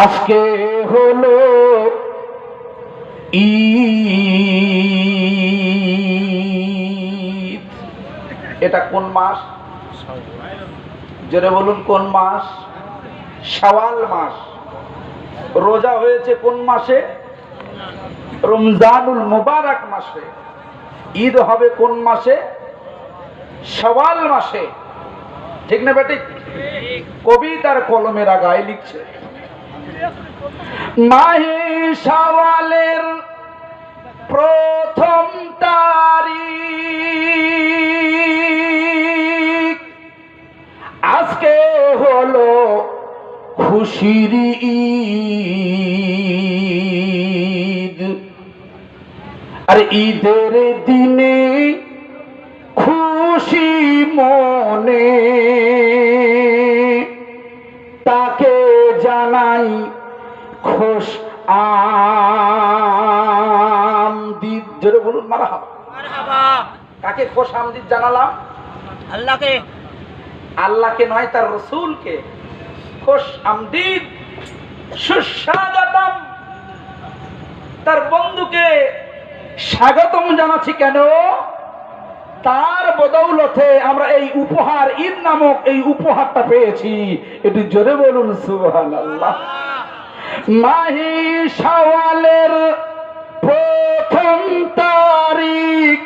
আজকে হলো ঈদ। এটা কোন মাস? জোরে বলুন, কোন মাস? শাওয়াল মাস। রোজা হয়েছে কোন মাসে? রমজানুল মুবারক মাসে। ঈদ হবে কোন মাসে? শাওয়াল মাসে। ঠিক না বেটি কবি তার কলমের আগায় লিখছে। মাহে শাওয়ালের প্রথম তারিখ। আজকে হলো খুশির ঈদ। আর ঈদের দিনে খুশি মনে কাকে খোশ আমদিদ জানালাম? আল্লাহকে। আল্লাহকে নয় তার রসুলকে। খোশ আমদিদ সুস্বাগতম। তার বন্ধুকে স্বাগতম জানাচ্ছি কেন? তার বদৌলতে আমরা এই উপহার ঈদ নামক এই উপহারটা পেয়েছি। এটি জোরে বলুন সুবহান আল্লাহ মাহি শাওয়ালের প্রথম তারিখ।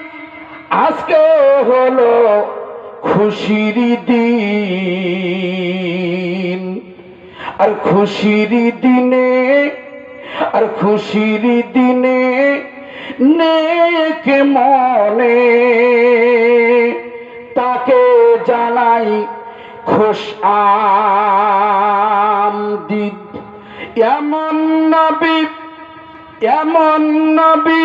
আজকে হলো খুশির দিন। আর খুশির দিনে, আর খুশির দিনে নেক মনে তাকে জানাই খুশ এমন নবী এমন নবী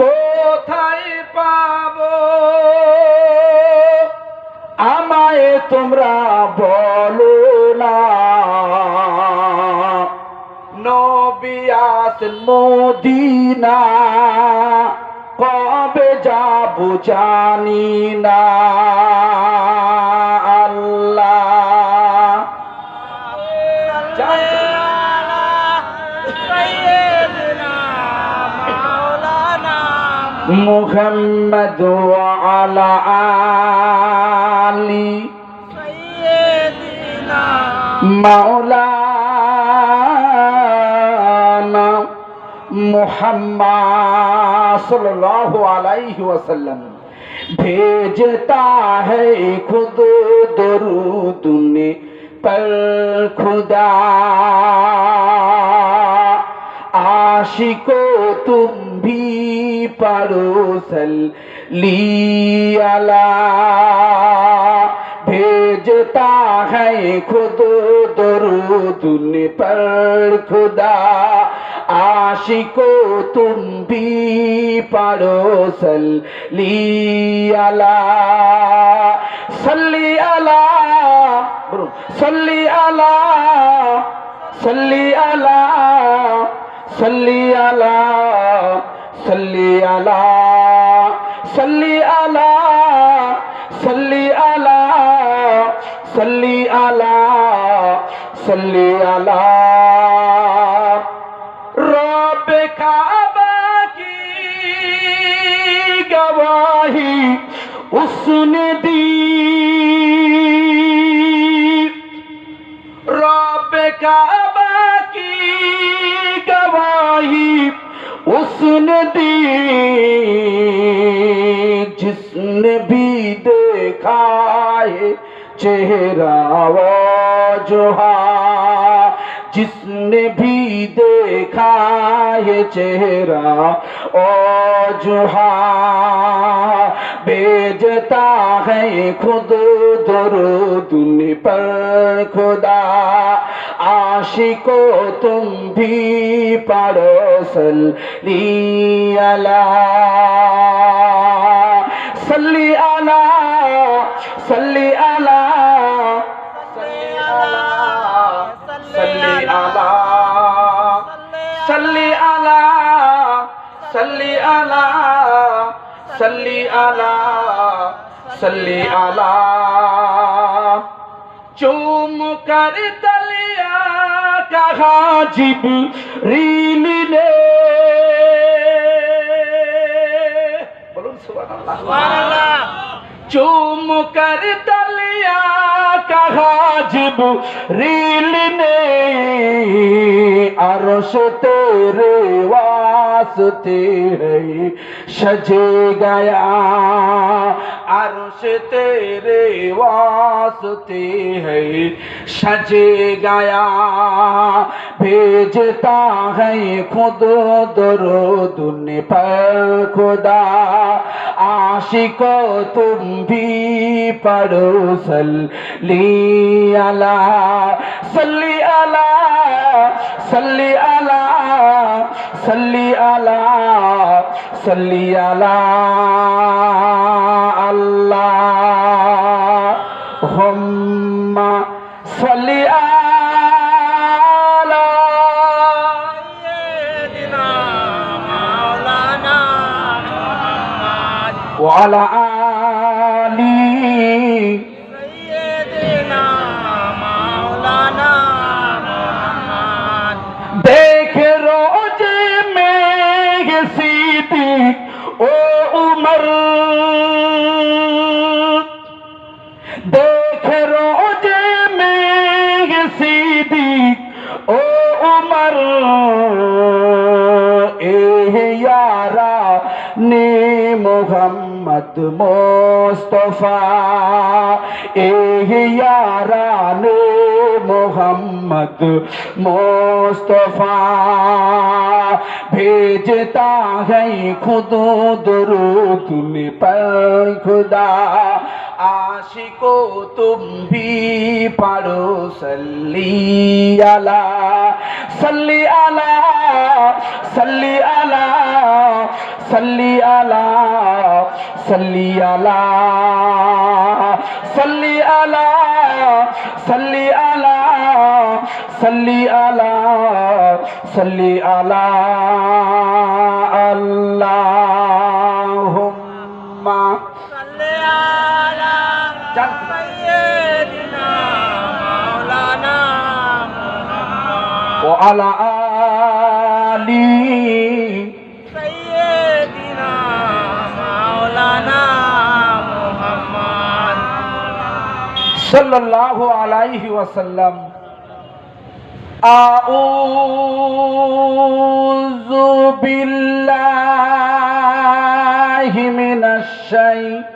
কোথায় পাবো? আমায় তোমরা বলো না। নবী আসেন মদিনা কবে যাব জানি না। محمد وعلى آل سيدنا مولانا محمد صلى الله عليه وسلم بھیجتا ہے خود درود پر خدا عاشق تم بھی पड़ोसल लियाला भेजता है खुद दरूद ने पर खुदा आशिको तुम भी पड़ोसल लियाला सल्ली अला बोलो सल्ली अला सल्ली अला सल्ली अला সাল্লি আলা সাল্লি আলা সাল্লি আলা সাল্লি আলা সাল্লি আলা। রব কাবা কি গবাহি উসনে देखा है चेहरा वो जोहा जिसने भी देखा है चेहरा ओ जुहा बेजता है खुद दरुदन पर खुदा। आशिको तुम भी पड़ोसल लियाला सल्ली সাল্লি আলা সাল্লি আলা সাল্লি আলা সাল্লি আলা সাল্লি আলা সাল্লি আলা। সাল্লি আলা চুমকার তলিয়া কাহা জিব রিলি নে। বলুন সুবহানাল্লাহ। সুবহানাল্লাহ। चूम कर तलिया कहा रील ने अरश तेरे वास तेरे सजे गया। عرش تیرے واسطے ہے سجے گیا بھیجتا ہے خود درود پر خدا عاشقو تم بھی پڑھو سلی علی سلی علی صلی علی صلی علی صلی علی اللہ ہم صلی علی سیدنا مولانا محمد وعلی মোস্তফা ইয়ারানে মোহাম্মদ মোস্তফা भेजता है खुदो दरूद पर खुदा आशिको तुम भी पढ़ो सल्ली आला सल्ली आला सल्ली आला সাল্লি আলা সাল্লি আলা সাল্লি আলা সাল্লি আলা সাল্লি আলা সাল্লি আলা আল্লাহুম্মা। সাল্লি আলা সাইয়্যিদিনা মাওলানা ওয়া আলা صلى الله عليه وسلم. أعوذ بالله من الشيطان.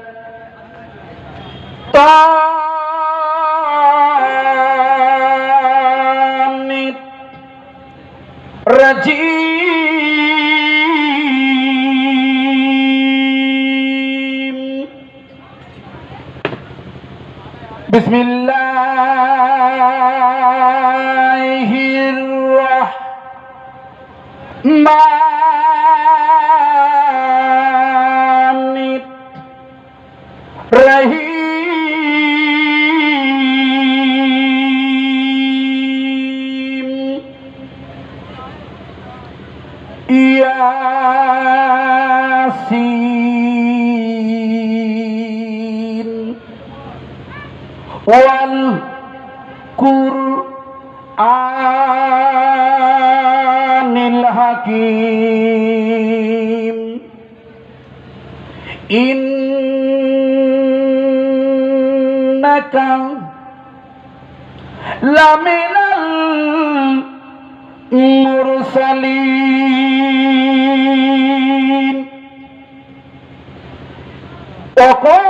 وقال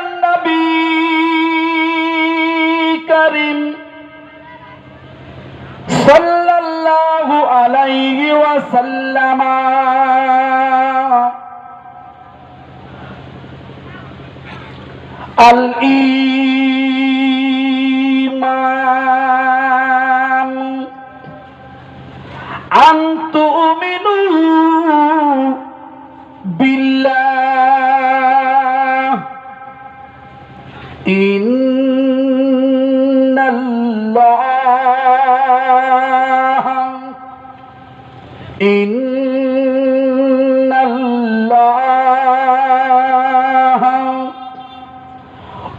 النبي كريم صلى الله عليه وسلم الإيمان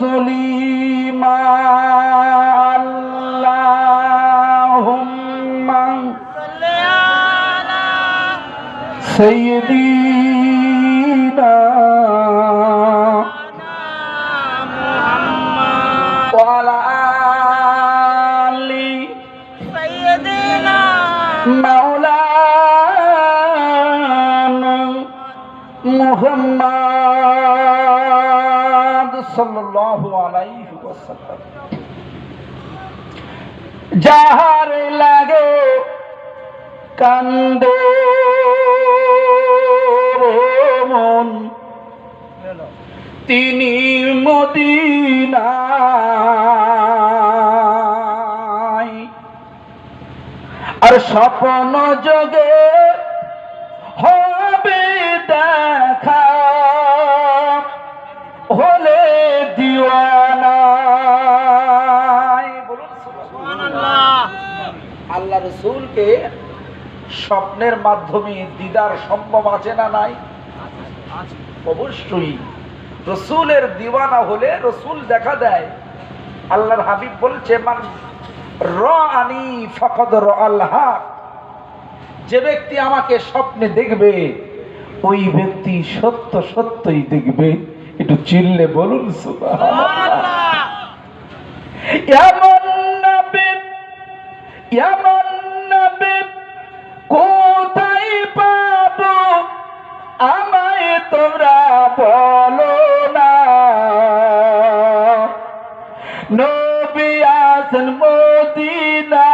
تسليما اللهم صل على سيدنا যাহার লাগে মন তিনি মদিনা আর স্বপ্ন যোগে হবে দেখা হলে আল্লাহ রসুলকে স্বপ্নের মাধ্যমে দিদার সম্ভব আছে না নাই? অবশ্যই। রসুলের দিওয়ানা হলে রসুল দেখা দেয়। আল্লাহর হাবিব বলছে, মান র আনি র আল্লাহ যে ব্যক্তি আমাকে স্বপ্নে দেখবে, ওই ব্যক্তি সত্য সত্যই দেখবে। একটু চিল্লে বলুন এমন নবী এমন নবী কোথায় পাবো? আমায় তোমরা বলো না। নবী আসেন মদিনা,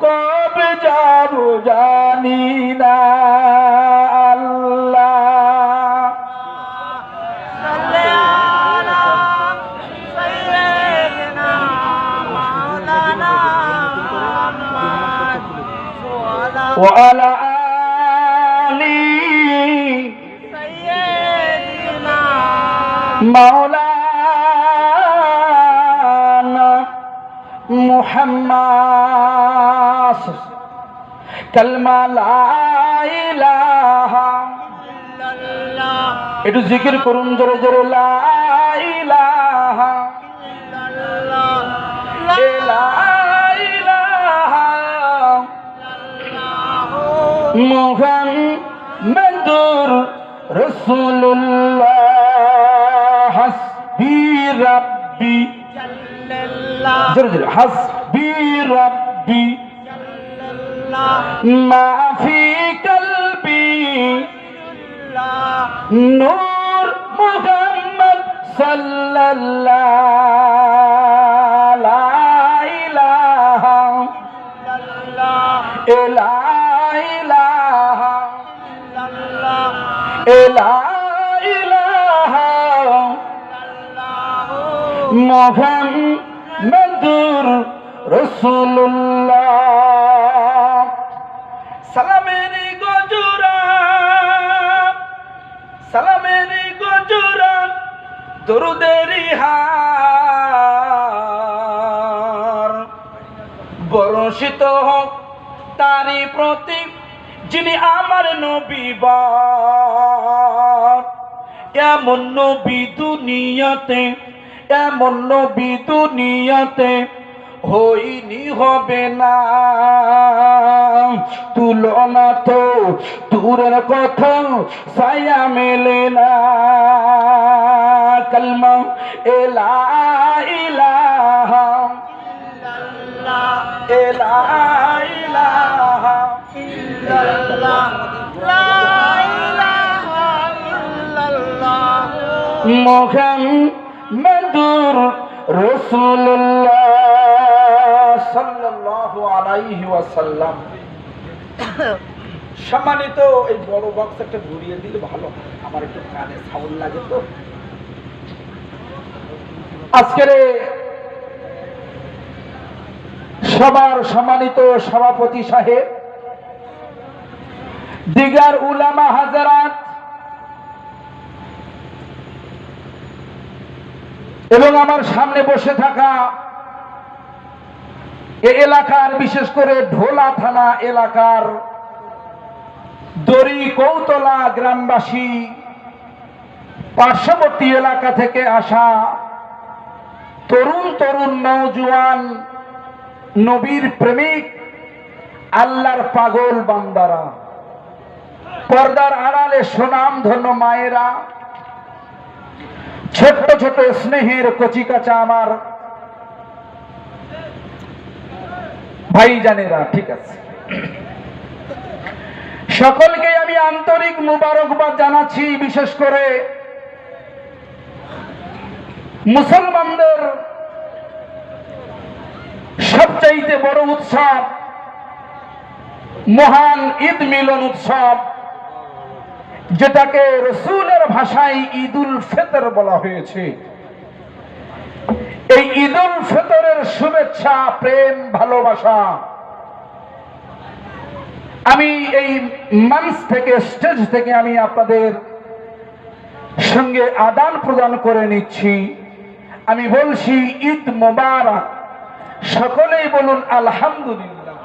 কবে যাব জানি না। مولانا محمد كلمة لا إله إلا الله একটু জিকির করুন জোরে জোরে লা ইলাহা إلا الله এ রাব্বি হাসবি রাব্বি মা ফি কলবি. নূর মুহাম্মদ সাল্লাল্লাহু। লা ইলাহা ইল্লাল্লাহ ইলাহা মুহাম্মাদুর রাসূলুল্লাহ সালামের গজরা সালামের গজরা দরুদের হার বরষিত হোক তারি প্রতি যিনি আমার নবী এমন নবী দুনিয়াতে এমন নবী দুনিয়াতে হইনি হবে না। তুলনা তো দূরের কথা সায়া মেলে না। কলমা এলা ইলাহা এলা ইলাহা মোহাম্মদ সম্মানিত এই বড় বক্স একটা ঘুরিয়ে দিলে ভালো আমার একটু কানে সাউন্ড লাগে তো। আজকের সবার সম্মানিত সভাপতি সাহেব, দিগার উলামা হাজারাত এবং আমার সামনে বসে থাকা এ এলাকার, বিশেষ করে ঢোলা থানা এলাকার দড়ি কৌতলা গ্রামবাসী, পার্শ্ববর্তী এলাকা থেকে আসা তরুণ তরুণ নৌজওয়ান নবীর প্রেমিক, আল্লাহর পাগল বান্দারা। পর্দার আড়ালে সুনাম ধন্য মায়েরা ছোট্ট ছোট স্নেহের কচিকাচা আমার। ভাই ভাইজানেরা, ঠিক আছে। সকলকে আমি আন্তরিক মুবারকবাদ জানাচ্ছি, বিশেষ করে মুসলমানদের সবচাইতে বড় উৎসব, মহান ঈদ মিলন উৎসব। যেটাকে রসুলের ভাষায় ঈদুল ফেতর বলা হয়েছে। এই ঈদুল ফেতরের শুভেচ্ছা, প্রেম, ভালোবাসা আমি এই মঞ্চ থেকে, স্টেজ থেকে আমি আপনাদের সঙ্গে আদান প্রদান করে নিচ্ছি। আমি বলছি, ঈদ মোবারক। সকলেই বলুন, আলহামদুলিল্লাহ।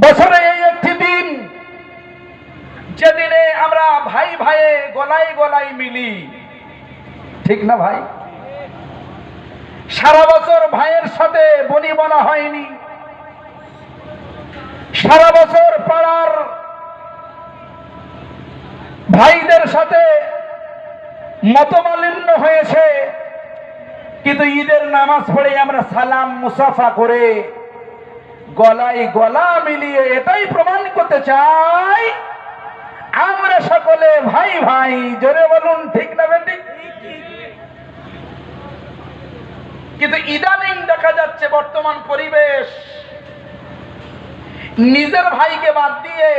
বছরে এই একটি দিন যেদিনে আমরা ভাই ভাইয়ে গলায় গলায় মিলি। ঠিক না ভাই? সারা বছর ভাইয়ের সাথে বনি বলা হয়নি। সারা বছর পাড়ার ভাইদের সাথে মতমালিন্য হয়েছে। কিন্তু ঈদের নামাজ পড়ে আমরা সালাম মুসাফা করে গলায় গলা মিলিয়ে এটাই প্রমাণ করতে চাই আমরা সকলে ভাই ভাই, জোরে বলুন, ঠিক না বেঠিক কিন্তু ইদানিং দেখা যাচ্ছে বর্তমান পরিবেশ। নিজের ভাইকে বাদ দিয়ে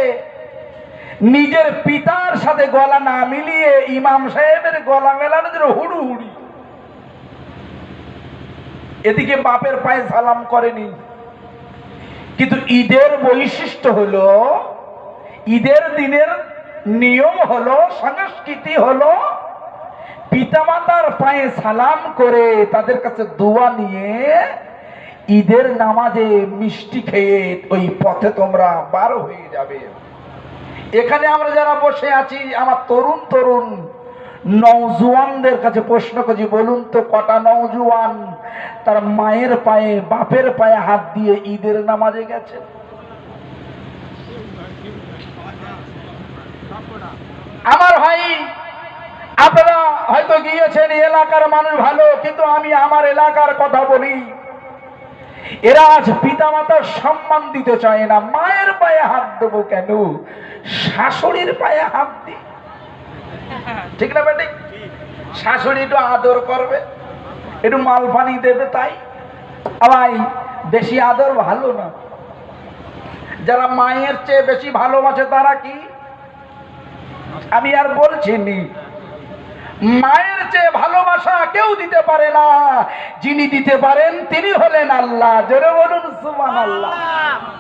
নিজের পিতার সাথে গলা না মিলিয়ে ইমাম সাহেবের গলা মেলানোদের হুড়ু হুড়ি এদিকে বাপের পায়ে সালাম করেনি। কিন্তু ঈদের বৈশিষ্ট্য হলো, ঈদের দিনের নিয়ম হলো, সংস্কৃতি হলো, পিতামাতার পায়ে সালাম করে তাদের কাছে দোয়া নিয়ে ঈদের নামাজে মিষ্টি খেয়ে ওই পথে তোমরা বার হয়ে যাবে। এখানে আমরা যারা বসে আছি, আমার তরুণ তরুণ নৌজওয়ানদের কাছে প্রশ্ন করছি বলুন তো কটা নৌজওয়ান তার মায়ের পায়ে, বাপের পায়ে হাত দিয়ে ঈদের নামাজে গেছে? আমার ভাই, আপনারা হয়তো গিয়েছেন এলাকার মানুষ ভালো, কিন্তু আমি আমার এলাকার কথা বলি। এরা আজ পিতা মাতার সম্মান দিতে চায় না। মায়ের পায়ে হাত দেবো কেন? শাশুড়ির পায়ে হাত দি। ঠিক না বেটি? শাশুড়ি একটু আদর করবে, একটু মাল পানি দেবে তাই। ভাই, বেশি আদর ভালো না। যারা মায়ের চেয়ে বেশি ভালোবাসে তারা কি? আমি আর বলছি নি মায়ের চেয়ে ভালোবাসা কেউ দিতে পারে না। যিনি দিতে পারেন তিনি হলেন আল্লাহ। জোরে বলুন সুমান আল্লাহ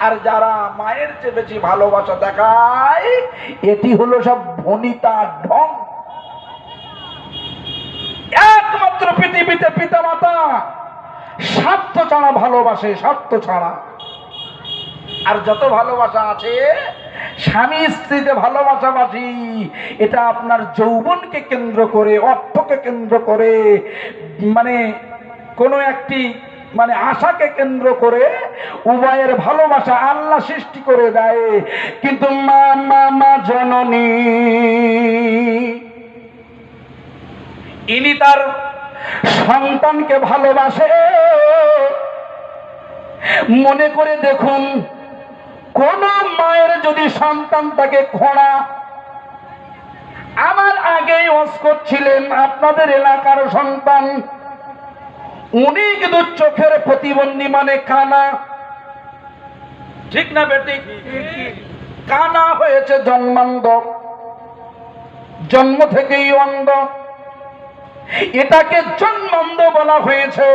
আর যারা মায়ের চেয়ে বেশি ভালোবাসা দেখায় এটি হলো সব ভনিতা ঢং। একমাত্র পৃথিবীতে পিতা মাতা স্বার্থ ছাড়া ভালোবাসে স্বার্থ ছাড়া। আর যত ভালোবাসা আছে স্বামী স্ত্রীতে ভালোবাসাবাসি এটা আপনার যৌবনকে কেন্দ্র করে, অর্থকে কেন্দ্র করে মানে কোনো একটি মানে আশাকে কেন্দ্র করে উভয়ের ভালোবাসা আল্লাহ সৃষ্টি করে দেয়। কিন্তু মা মা মা জননী, ইনি তার সন্তানকে ভালোবাসে। মনে করে দেখুন কোন মায়ের যদি সন্তান তাকে খোঁড়া, আমার আগেই ওস করছিলেন আপনাদের এলাকার সন্তান। উনি কিন্তু চোখের প্রতিবন্ধী মানে কানা। ঠিক না বেটি? কানা হয়েছে জন্মান্ধ। জন্ম থেকেই অন্ধ। এটাকে জন্মান্ধ বলা হয়েছে।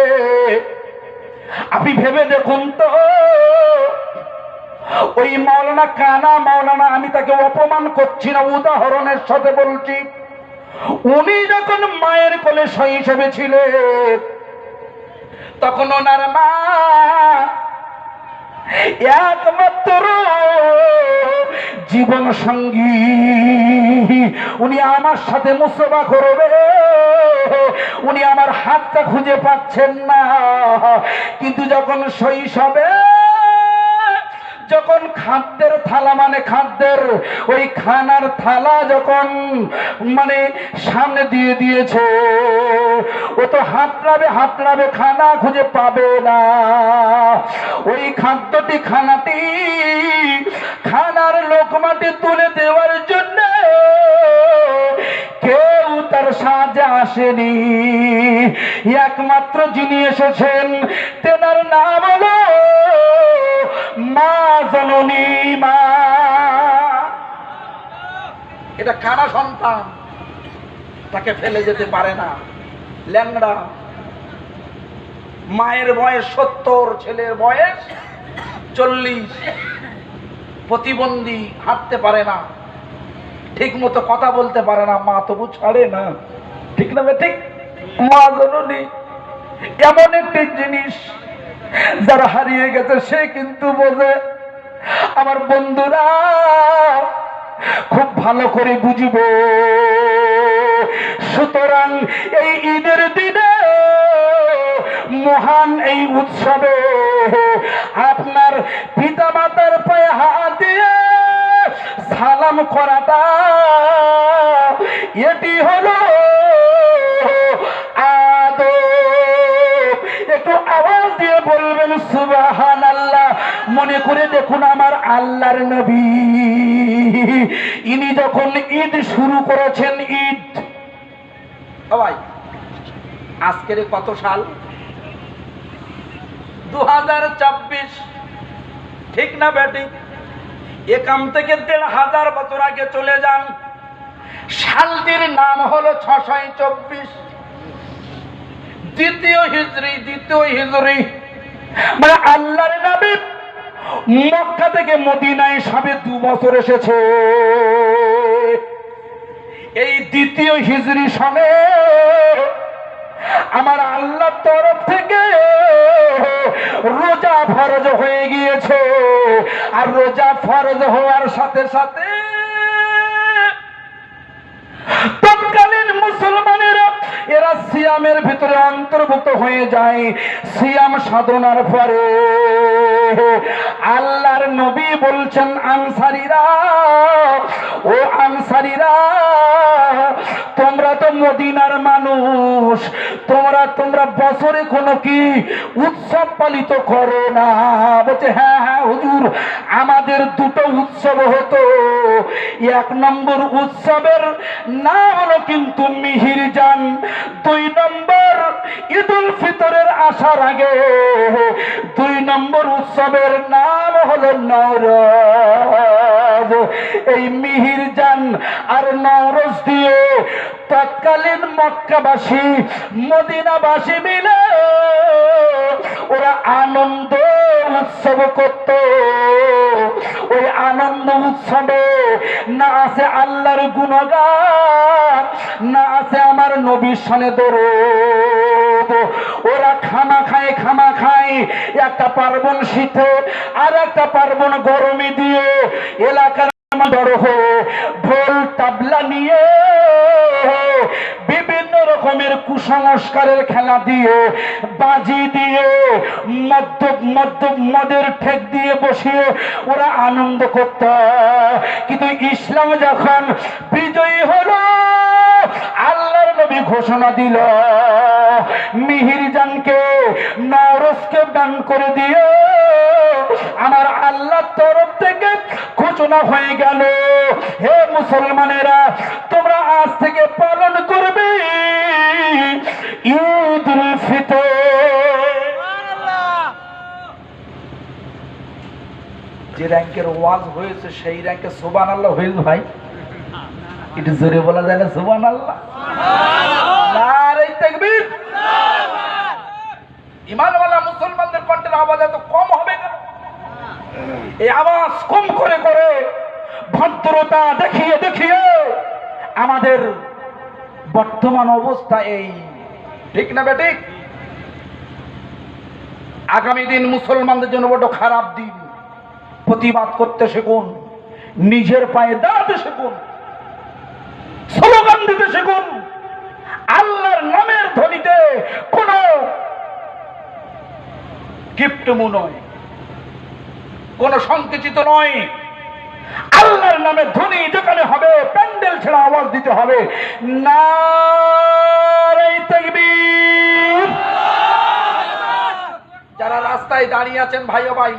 আপনি ভেবে দেখুন তো। ওই মাওলানা কানা মাওলানা আমি তাকে অপমান করছি না, উদাহরণের সাথে বলছি। উনি যখন মায়ের কোলে শৈশবে ছিলেন, তখন ওনার মা একমাত্র জীবন সঙ্গী। উনি আমার সাথে মুসবা করবে, উনি আমার হাতটা খুঁজে পাচ্ছেন না। কিন্তু যখন শৈশবে যখন খাদ্যের থালা মানে খাদ্যের, ওই খানার থালা যখন মানে সামনে দিয়ে দিয়েছে, ও তো হাতড়াবে হাতড়াবে, খানা খুঁজে পাবে না। ওই খাদ্যটি, খানাটি, খানার লোকমাটি তুলে দেওয়ার জন্য কেউ তার সাহায্যে আসেনি। একমাত্র যিনি এসেছেন, তেনার নাম হলো মা জননী মা। এটা কারা সন্তান। তাকে ফেলে যেতে পারে না। ল্যাংড়া। মায়ের বয়স সত্তর, ছেলের বয়স চল্লিশ। প্রতিবন্ধী হাঁটতে পারে না। ঠিক মতো কথা বলতে পারে না। মা তবু ছাড়ে না। ঠিক না ঠিক? মা জননী, এমন একটি জিনিস যারা হারিয়ে গেছে, সে কিন্তু বোঝে আমার বন্ধুরা, খুব ভালো করে বুঝবে। সুতরাং এই ঈদের দিনে মহান এই উৎসবে আপনার পিতা মাতার পায়ে হাত দিয়ে সালাম করাটা, এটি হলো মনে করে দেখুন আমার আল্লাহর নবী। ইনি যখন ঈদ শুরু করেছেন, ঈদ। সবাই আজকের কত সাল? দু ঠিক না ব্যাটি এখান থেকে দেড় হাজার বছর আগে চলে যান। সালটির নাম হলো ছশয় চব্বিশ। দ্বিতীয় হিজরি দ্বিতীয় হিজরি। মানে আল্লাহর নবী মক্কা থেকে মদিনায় সাবে দু বছর এসেছে। এই দ্বিতীয় হিজরি সনে আমার আল্লাহর তরফ থেকে রোজা ফরজ হয়ে গিয়েছে। আর রোজা ফরজ হওয়ার সাথে সাথে তৎকালীন মুসলমানেরা এরা সিয়ামের ভিতরে অন্তর্ভুক্ত হয়ে যায়। সিয়াম সাধনার পরে আল্লাহর নবী বলছেন আনসারীরা ও আনসারীরা তোমরা তো মদিনার মানুষ। তোমরা তোমরা বছরে কোনো কি উৎসব পালিত করো না। বলছে হ্যাঁ হ্যাঁ হুজুর, আমাদের দুটো উৎসব হতো। এক নম্বর উৎসবের নাম হলো কিন্তু মিহির যান দুই নম্বর ঈদুল ফিতরের আসার আগে। দুই নম্বর উৎসবের নাম হলো নরজ এই মিহির যান আর নরজ দিয়ে তৎকালীন মক্কাবাসী, মদিনাবাসী মিলে ওরা আনন্দ উৎসব করত। ওই আনন্দ উৎসবে না আছে আল্লাহর গুণগান না আছে আমার নবীর সনে দরদ। ওরা খানা খায় খানা খায় একটা পার্বণ শীতে আর একটা পার্বণ গরমে দিয়ে এলাকার বিভিন্ন রকমের কুসংস্কারের খেলা দিয়ে, বাজি দিয়ে মদ্য মদ্য মদের ঠেক দিয়ে বসিয়ে ওরা আনন্দ করত। কিন্তু ইসলাম যখন বিজয়ী হলো, আল্লাহর নবী ঘোষণা দিল, মিহিরজানকে নরসকে দান করে দিয়ে আমার আল্লাহর তরফ থেকে ঘোষণা হয়ে গেল। হে মুসলমানেরা, তোমরা আজ থেকে পালন করবে ঈদ ফিতর। যে র্যাঙ্কের ওয়াজ হয়েছে, সেই র্যাঙ্কে সোবান আল্লাহ হয়েছে ভাই। একটু জোরে বলা যায় না সোবান আল্লাহ ইমানওয়ালা মুসলমানদের কোরআনের আওয়াজ এত কম হবে কেন? এই আওয়াজ কম করে করে ভদ্রতা দেখিয়ে দেখিয়ে আমাদের বর্তমান অবস্থা এই। ঠিক না বেঠিক আগামী দিন মুসলমানদের জন্য বড় খারাপ দিন। প্রতিবাদ করতে শিখুন, নিজের পায়ে দাঁড়াতে শিখুন, স্লোগান দিতে শিখুন, আল্লাহর নামের ধ্বনিতে কোন গিফটমু নয়। কোন সংকুচিত নয়। আল্লাহর নামে ধ্বনি যেখানে হবে, প্যান্ডেল ছেড়া আওয়াজ দিতে হবে। তাকবীর। যারা রাস্তায় দাঁড়িয়ে আছেন ভাই ভাই,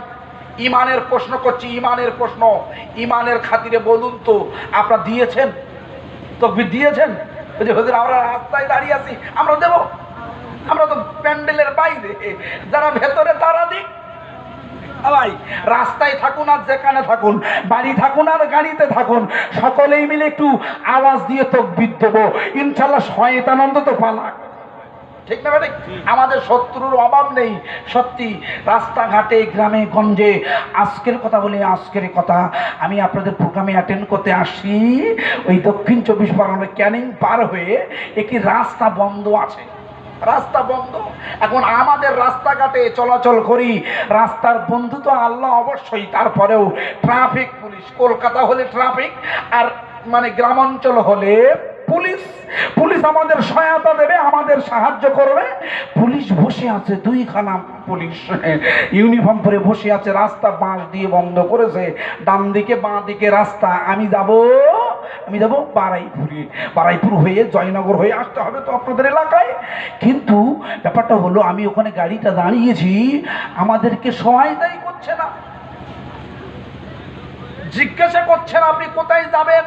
ইমানের প্রশ্ন করছি, ইমানের প্রশ্ন। ইমানের খাতিরে বলুন তো, আপনারা দিয়েছেন? তো দিয়েছেন? আমরা রাস্তায় দাঁড়িয়ে আছি, আমরা দেব। আমরা তো প্যান্ডেলের বাইরে। যারা ভেতরে তারা দিক। ভাই রাস্তায় থাকুন আর যেখানে থাকুন, বাড়ি থাকুন আর গাড়িতে থাকুন, সকলেই মিলে একটু আওয়াজ দিয়ে তো দেবো। ইনশাল্লাহ শয়তানন্দ তো পালাক। ঠিক না ঠিক আমাদের শত্রুর অভাব নেই। সত্যি, রাস্তাঘাটে, গ্রামে, গঞ্জে, আজকের কথা বলি আজকের কথা। আমি আপনাদের প্রোগ্রামে অ্যাটেন্ড করতে আসি। ওই দক্ষিণ চব্বিশ পরগনা ক্যানিং পার হয়ে একটি রাস্তা বন্ধ আছে। রাস্তা বন্ধ। এখন আমাদের রাস্তাঘাটে চলাচল করি, রাস্তার বন্ধু তো আল্লাহ অবশ্যই। তারপরেও ট্রাফিক পুলিশ, কলকাতা হলে ট্রাফিক আর মানে গ্রামাঞ্চল হলে পুলিশ পুলিশ আমাদের সহায়তা দেবে, আমাদের সাহায্য করবে। পুলিশ বসে আছে দুইখানা পুলিশ। ইউনিফর্ম পরে বসে আছে, রাস্তা বাঁশ দিয়ে বন্ধ করেছে। ডান দিকে বাঁ দিকে রাস্তা। আমি যাব আমি যাব বারাইপুরে, বারাইপুর হয়ে, জয়নগর হয়ে আসতে হবে তো আপনাদের এলাকায়। কিন্তু ব্যাপারটা হলো, আমি ওখানে গাড়িটা দাঁড়িয়েছি, আমাদেরকে সহায়তাই করছে না। জিজ্ঞাসা করছেন, আপনি কোথায় যাবেন?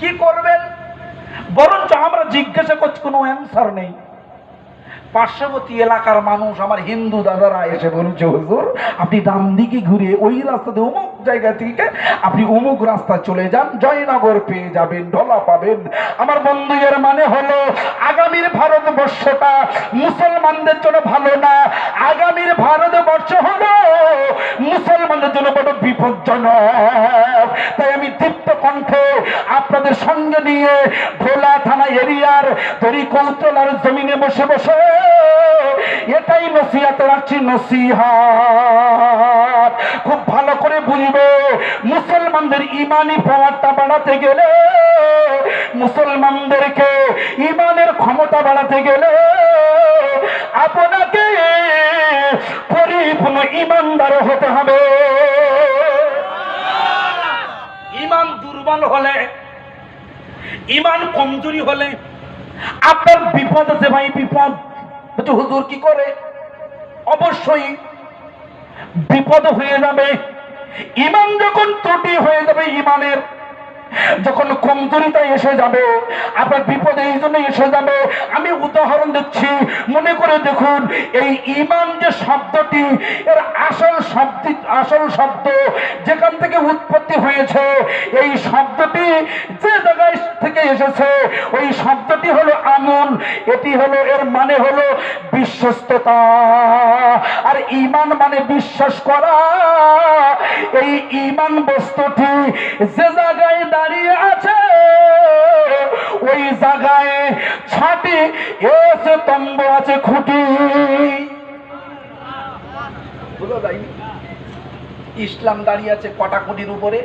কি করবেন? বরঞ্চ আমরা জিজ্ঞাসা করছি কোনো অ্যান্সার নেই। পার্শ্ববর্তী এলাকার মানুষ, আমার হিন্দু দাদারা এসে বলছে, হুজুর, আপনি ডান দিকে ঘুরে ওই রাস্তাতে অমুক জায়গা থেকে আপনি অমুক রাস্তা চলে যান, জয়নগর পেয়ে যাবেন, ঢলা পাবেন। আমার বন্ধু, এর মানে হলো, আগামীর ভারতবর্ষটা মুসলমানদের জন্য ভালো না, আগামীর ভারতবর্ষ হলো মুসলমানদের জন্য বড় বিপজ্জনক। তাই আমি দীপ্ত কণ্ঠে আপনাদের সঙ্গে নিয়ে ভোলা থানা এরিয়ার তরি কৌতলার জমিনে বসে বসে এটাই নসিহাত, রাখছি নসিহাত। খুব ভালো করে বুঝবে, মুসলমানদের ইমানি পাওয়ারটা বাড়াতে গেলে, মুসলমানদেরকে ইমানের ক্ষমতা বাড়াতে গেলে আপনাকে পরিপূর্ণ ইমানদার হতে হবে। ইমান দুর্বল হলে, ইমান কমজোরি হলে আপনার বিপদ আছে ভাই, বিপদ। বলছে, হুজুর কি করে? অবশ্যই বিপদ হয়ে যাবে। ইমান যখন ত্রুটি হয়ে যাবে ইমানের যখন কমজোরিটা এসে যাবে আপনার বিপদে এই জন্য এসে যাবে, আমি উদাহরণ দিচ্ছি, মনে করে দেখুন, এই ইমান যে শব্দটি, এর আসল শব্দ আসল শব্দ যেখান থেকে উৎপত্তি হয়েছে, এই শব্দটি যে জায়গায় থেকে এসেছে, ওই শব্দটি হলো আমন এটি হলো, এর মানে হলো বিশ্বস্ততা। আর ইমান মানে বিশ্বাস করা, এই ইমান বস্তুটি যে জায়গায় দাঁড়িয়ে আছে। ওই জায়গায় ছাটি এসে তম্ব আছে খুঁটি। ইসলাম দাঁড়িয়ে আছে কটা খুঁটির উপরে?